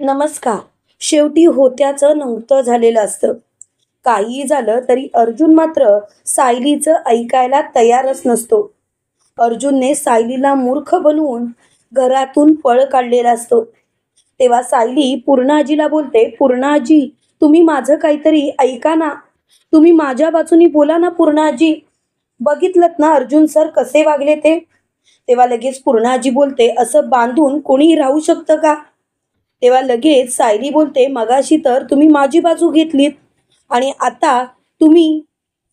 नमस्कार. शेवटी होत्याचं नव्हतं झालेलं असतं. काहीही झालं तरी अर्जुन मात्र सायलीचं ऐकायला तयारच नसतो. अर्जुनने सायलीला मूर्ख बनवून घरातून पळ काढलेला असतो. तेव्हा सायली पूर्णाजीला बोलते पूर्णाजी तुम्ही माझं काहीतरी ऐका ना. तुम्ही माझ्या बाजूनी बोला ना पूर्णाजी. बघितलं ना अर्जुन सर कसे वागले ते? तेव्हा लगेच पूर्णाजी बोलते असं बांधून कोणी राहू शकतं का? तेव्हा लगेच सायली बोलते मगाशी तर तुम्ही माझी बाजू घेतलीत आणि आता तुम्ही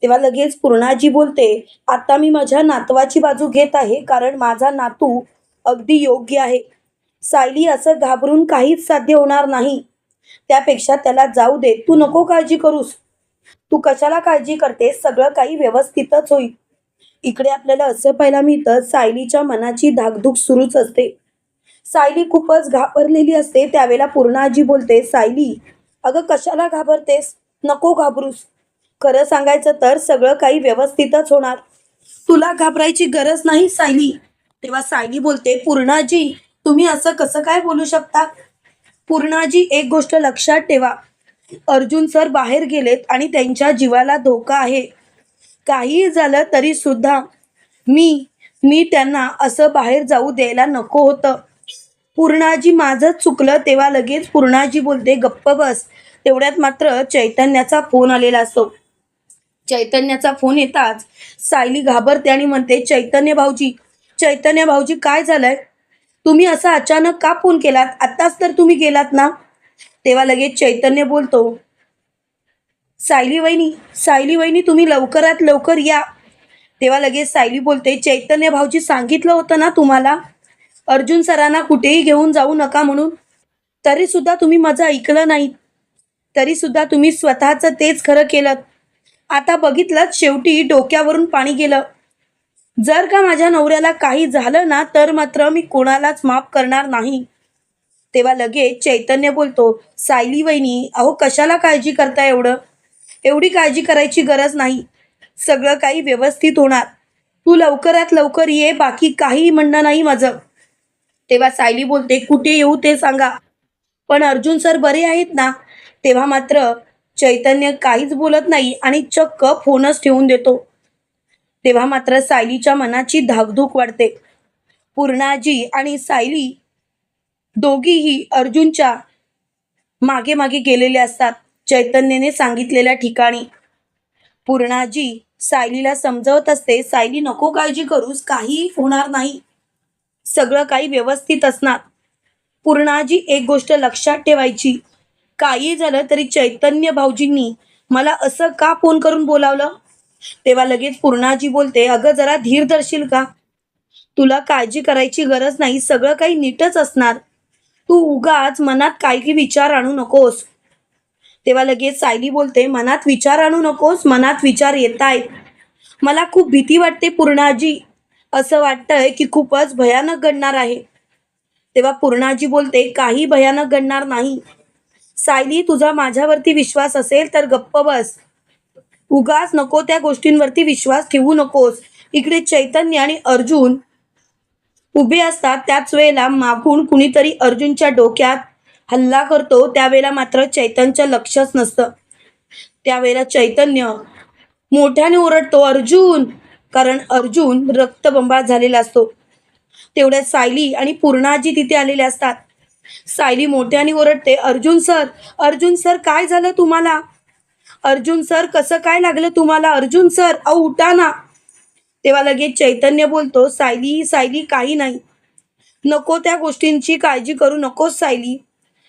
तेव्हा लगेच पूर्णाजी बोलते आता मी माझ्या नातवाची बाजू घेत आहे कारण माझा नातू अगदी योग्य आहे. सायली असं घाबरून काहीच साध्य होणार नाही. त्यापेक्षा त्याला जाऊ दे. तू नको काळजी करूस. तू कशाला काळजी करते सगळं काही व्यवस्थितच होईल. इकडे आपल्याला असं पाहायला मिळतं सायलीच्या मनाची धाकधूक सुरूच असते. सायली खूपच घाबरलेली असते. त्यावेळेला पूर्णाजी बोलते सायली अगं कशाला घाबरतेस? नको घाबरूस. खरं सांगायचं तर सगळं काही व्यवस्थितच होणार. तुला घाबरायची गरज नाही सायली. तेव्हा सायली बोलते पूर्णाजी तुम्ही असं कसं काय बोलू शकता? पूर्णाजी एक गोष्ट लक्षात ठेवा. अर्जुन सर बाहेर गेलेत आणि त्यांच्या जीवाला धोका आहे. काहीही झालं तरी सुद्धा मी मी त्यांना असं बाहेर जाऊ द्यायला नको होतं. पूर्णाजी माझंच चुकलं तेव्हा लगेच पूर्णाजी बोलते गप्प बस. तेवढ्यात मात्र चैतन्याचा फोन आलेला असतो. चैतन्याचा फोन येताच सायली घाबरते आणि म्हणते चैतन्य भाऊजी चैतन्य भाऊजी काय झालंय? तुम्ही असा अचानक का फोन केलात? आत्ताच तर तुम्ही गेलात ना? तेव्हा लगेच चैतन्य बोलतो सायली वहिनी सायली वहिनी तुम्ही लवकरात लवकर या. तेव्हा लगेच सायली बोलते चैतन्य भाऊजी सांगितलं होतं ना तुम्हाला? अर्जुन सरांना कुठेही घेऊन जाऊ नका म्हणून. तरी सुद्धा तुम्ही माझं ऐकलं नाही. तरी सुद्धा तुम्ही स्वतःचं तेच खरं केलं. आता बघितलं शेवटी डोक्यावरून पाणी गेलं. जर का माझ्या नवऱ्याला काही झालं ना तर मात्र मी कोणालाच माफ करणार नाही. तेव्हा लगेच चैतन्य बोलतो सायली वहिनी अहो कशाला काळजी करता एवढं? एवढी काळजी करायची गरज नाही. सगळं काही व्यवस्थित होणार. तू लवकरात लवकर ये बाकी काही म्हणणं नाही माझं. तेव्हा सायली बोलते कुठे येऊ ते सांगा. पण अर्जुन सर बरे आहेत ना? तेव्हा मात्र चैतन्य काहीच बोलत नाही आणि चक्क फोनच ठेवून देतो. तेव्हा मात्र सायलीच्या मनाची धाकधूक वाढते. पूर्णाजी आणि सायली दोघीही अर्जुनच्या मागे मागे गेलेले असतात चैतन्यने सांगितलेल्या ठिकाणी. पूर्णाजी सायलीला समजवत असते सायली नको काळजी करूस काहीही होणार नाही. सगळं काही व्यवस्थित असणार. पूर्णाजी एक गोष्ट लक्षात ठेवायची. काही झालं तरी चैतन्य भाऊजींनी मला असं का फोन करून बोलावलं? तेव्हा लगेच पूर्णाजी बोलते अगं जरा धीर धरशील का? तुला काळजी करायची गरज नाही सगळं काही नीटच असणार. तू उगाच मनात काही विचार आणू नकोस. तेव्हा लगेच सायली बोलते मनात विचार आणू नकोस मनात विचार येत आहेत. मला खूप भीती वाटते पूर्णाजी. असं वाटतंय की खूपच भयानक घडणार आहे. तेव्हा पूर्णाजी बोलते काही भयानक घडणार नाही. सायली तुझा माझ्यावरती विश्वास असेल तर गप्प बस. उगाच नको त्या गोष्टींवरती विश्वास ठेवू नकोस. इकडे चैतन्य आणि अर्जुन उभे असतात. त्याच वेळेला मागून कुणीतरी अर्जुनच्या डोक्यात हल्ला करतो. त्यावेळेला मात्र चैतन्यचं लक्षच नसतं. त्यावेळेला चैतन्य मोठ्याने ओरडतो अर्जुन कारण अर्जुन रक्तबंबाळ झालेला असतो. तेवढ्या सायली आणि पूर्णाजी तिथे आलेले असतात. सायली मोठ्याने ओरडते अर्जुन सर अर्जुन सर काय झालं तुम्हाला? अर्जुन सर कसं काय लागलं तुम्हाला? अर्जुन सर अहो उठा ना. तेव्हा लगेच चैतन्य बोलतो सायली सायली काही नाही. नको त्या गोष्टींची काळजी करू नकोस सायली.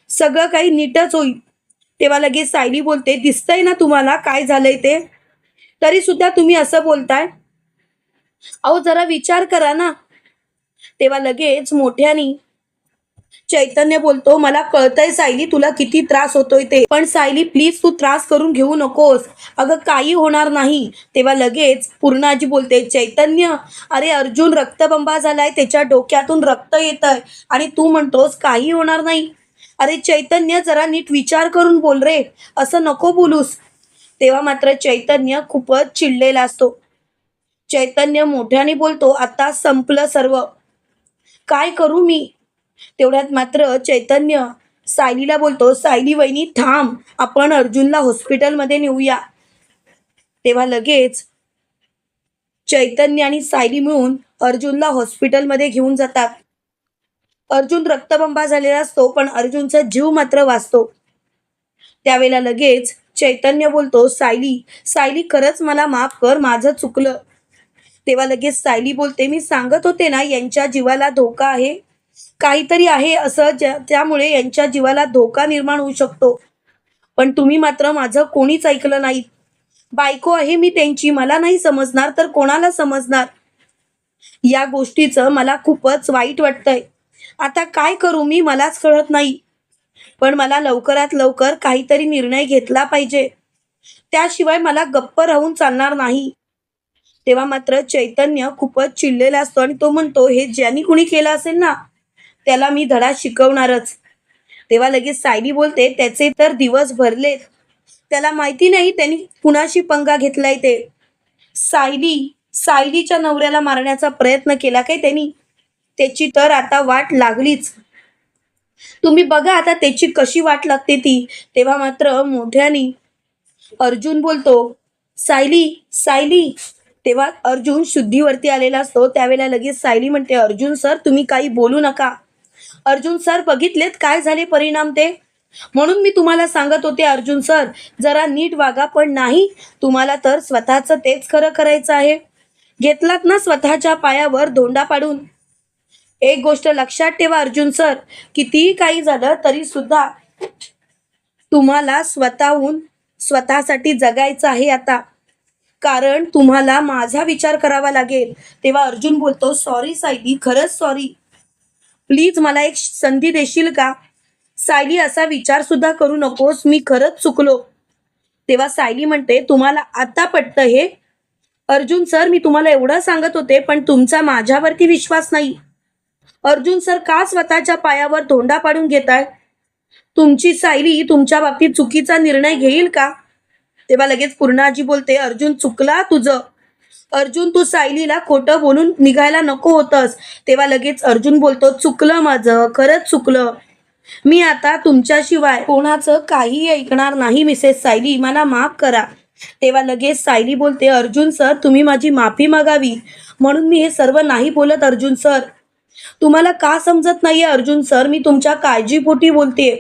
सगळं काही नीटच होईल. तेव्हा लगेच सायली बोलते दिसतंय ना तुम्हाला काय झालंय ते? तरी सुद्धा तुम्ही असं बोलताय? अहो जरा विचार करा ना. तेव्हा लगेच मोठ्यानी चैतन्य बोलतो मला कळतंय सायली तुला किती त्रास होतोय ते. पण सायली प्लीज तू त्रास करून घेऊ नकोस. अगं काही होणार नाही. तेव्हा लगेच पूर्णाजी बोलते चैतन्य अरे अर्जुन रक्तबंबा झालाय त्याच्या डोक्यातून रक्त येत आहे आणि तू म्हणतोस काही होणार नाही. अरे चैतन्य जरा नीट विचार करून बोल रे. असं नको बोलूस. तेव्हा मात्र चैतन्य खूपच चिडलेला असतो. चैतन्य मोठ्याने बोलतो आता संपलं सर्व. काय करू मी? तेवढ्यात मात्र चैतन्य सायलीला बोलतो सायली वहिनी थांब. आपण अर्जुनला हॉस्पिटलमध्ये नेऊया. तेव्हा लगेच चैतन्य आणि सायली मिळून अर्जुनला हॉस्पिटलमध्ये घेऊन जातात. अर्जुन रक्तबंबा झालेला असतो पण अर्जुनचा जीव मात्र वाचतो. त्यावेळेला लगेच चैतन्य बोलतो सायली सायली खरंच मला माफ कर माझं चुकलं. तेव्हा लगेच सायली बोलते मी सांगत होते ना यांच्या जीवाला धोका आहे. काहीतरी आहे असं ज्या त्यामुळे यांच्या जीवाला धोका निर्माण होऊ शकतो. पण तुम्ही मात्र माझं कोणीच ऐकलं नाही. बायको आहे मी त्यांची मला नाही समजणार तर कोणाला समजणार? या गोष्टीचं मला खूपच वाईट वाटतंय. आता काय करू मी मलाच कळत नाही. पण मला लवकरात लवकर काहीतरी निर्णय घेतला पाहिजे. त्याशिवाय मला गप्प राहून चालणार नाही. तेव्हा मात्र चैतन्य खूपच चिडलेला असतो आणि तो म्हणतो हे ज्यांनी कुणी केलं असेल ना त्याला मी धडा शिकवणारच. तेव्हा लगेच सायली बोलते त्याचे तर दिवस भरलेत. त्याला माहिती नाही त्यांनी कुणाशी पंगा घेतलाय ते. सायली सायलीच्या नवऱ्याला मारण्याचा प्रयत्न केला काय त्यांनी? त्याची तर आता वाट लागलीच. तुम्ही बघा आता त्याची कशी वाट लागते ती. तेव्हा मात्र मोठ्यानी अर्जुन बोलतो सायली सायली तेव्हा अर्जुन शुद्धीवरती आलेला असतो. त्यावेळेला लगेच सायली म्हणते अर्जुन सर तुम्ही काही बोलू नका. अर्जुन सर बघितलेत काय झाले परिणाम ते? म्हणून मी तुम्हाला सांगत होते अर्जुन सर जरा नीट वागा पण नाही तुम्हाला तर स्वतःचं तेच खरं करायचं आहे. घेतलात ना स्वतःच्या पायावर धोंडा पाडून? एक गोष्ट लक्षात ठेवा अर्जुन सर कितीही काही झालं तरी सुद्धा तुम्हाला स्वतःहून स्वतःसाठी जगायचं आहे आता. कारण तुम्हाला माझा विचार करावा लागेल. तेव्हा अर्जुन बोलतो सॉरी सायली. खरंच सॉरी प्लीज मला एक संधी देशील का? सायली असा विचार सुद्धा करू नकोस. मी खरंच चुकलो. तेव्हा सायली म्हणते तुम्हाला आता पटतं हे? अर्जुन सर मी तुम्हाला एवढं सांगत होते पण तुमचा माझ्यावरती विश्वास नाही. अर्जुन सर का स्वतःच्या पायावर धोंडा पाडून घेताय? तुमची सायली तुमच्या बाबतीत चुकीचा निर्णय घेईल का? तेव्हा लगेच पूर्णाजी बोलते अर्जुन चुकला तुझं. अर्जुन तू सायलीला खोटं बोलून निघायला नको होतंस. तेव्हा लगेच अर्जुन बोलतो चुकलं माझं खरंच चुकलं. मी आता तुमच्याशिवाय कोणाचं काही ऐकणार नाही मिसेस सायली. मला माफ करा. तेव्हा लगेच सायली बोलते अर्जुन सर तुम्ही माझी माफी मागावी. म्हणून मी हे सर्व नाही बोलत अर्जुन सर. तुम्हाला का समजत नाहीये अर्जुन सर? मी तुमच्या काळजीपोटी बोलते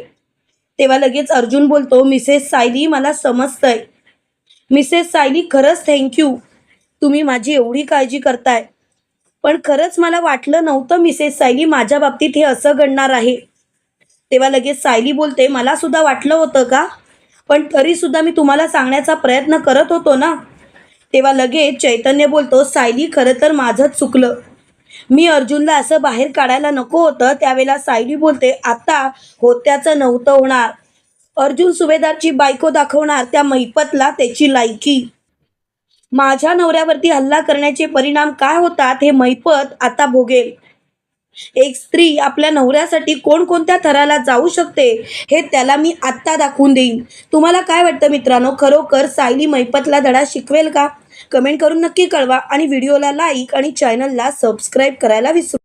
तेव्हा लगेच अर्जुन बोलतो मिसेस सायली मला समजतंय. मिसेस सायली खरंच थँक्यू तुम्ही माझी एवढी काळजी करताय. पण खरंच मला वाटलं नव्हतं मिसेस सायली माझ्या बाबतीत हे असं घडणार आहे. तेव्हा लगेच सायली बोलते मला सुद्धा वाटलं होतं का? पण तरीसुद्धा मी तुम्हाला सांगण्याचा प्रयत्न करत होतो ना? तेव्हा लगेच चैतन्य बोलतो सायली खरं तर माझंच चुकलं. मी अर्जुनला असं बाहेर काढायला नको होतं. त्यावेळेला सायली बोलते आता होत्याचं नव्हतं होणार. अर्जुन सुभेदारची बायको दाखवणार त्या मैपतला त्याची लायकी. माझ्या नवऱ्यावरती हल्ला करण्याचे परिणाम काय होतात हे मैपत आता भोगेल. एक स्त्री आपल्या नवऱ्यासाठी कोणकोणत्या थराला जाऊ शकते हे त्याला मी आत्ता दाखवून देईन. तुम्हाला काय वाटतं मित्रांनो? खरोखर सायली मैपतला धडा शिकवेल का? कमेंट करून नक्की कळवा आणि व्हिडिओला लाईक आणि चॅनलला सबस्क्राईब करायला विसरू